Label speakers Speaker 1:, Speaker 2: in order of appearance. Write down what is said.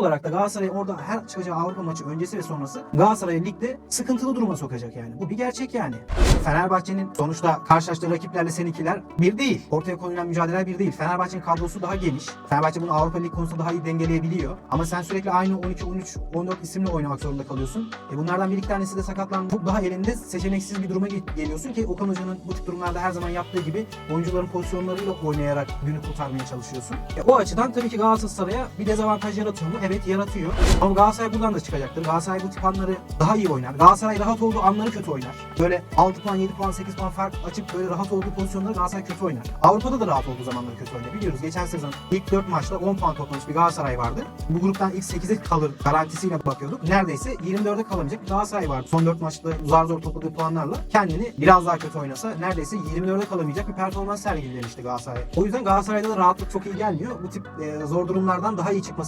Speaker 1: olarak da Galatasaray orada her çıkacağı Avrupa maçı öncesi ve sonrası Galatasaray'ı ligde sıkıntılı duruma sokacak yani. Bu bir gerçek yani. Fenerbahçe'nin sonuçta karşılaştığı rakiplerle seninkiler bir değil. Ortaya konulan mücadeleler bir değil. Fenerbahçe'nin kadrosu daha geniş. Fenerbahçe bunu Avrupa Lig konusunda daha iyi dengeleyebiliyor. Ama sen sürekli aynı 12, 13, 14 isimle oynamak zorunda kalıyorsun. E bunlardan bir iki tanesi de sakatlandı. Daha elinde seçeneksiz bir duruma ge- geliyorsun ki Okan Hoca'nın bu tip durumlarda her zaman yaptığı gibi oyuncuların pozisyonlarıyla oynayarak günü kurtarmaya çalışıyorsun. E o açıdan tabii ki Galatasaray'a bir dezavantaj yaratıyor mu? Evet yaratıyor. Ama Galatasaray buradan da çıkacaktır. Galatasaray bu tip anları daha iyi oynar. Galatasaray rahat olduğu anları kötü oynar. Böyle 6 puan, 7 puan, 8 puan fark açıp böyle rahat olduğu pozisyonları Galatasaray kötü oynar. Avrupa'da da rahat olduğu zamanları kötü oynar. Biliyoruz geçen sezon ilk 4 maçta 10 puan toplamış bir Galatasaray vardı. Bu gruptan ilk 8'e kalır garantisiyle bakıyorduk. Neredeyse 24'e kalamayacak bir Galatasaray vardı. Son 4 maçta zar zor topladığı puanlarla kendini biraz daha kötü oynasa neredeyse 24'e kalamayacak bir performans sergilemişti Galatasaray. O yüzden Galatasaray'da da rahatlık çok iyi gelmiyor. Bu tip e, zor durumlardan daha iyi çıkmasını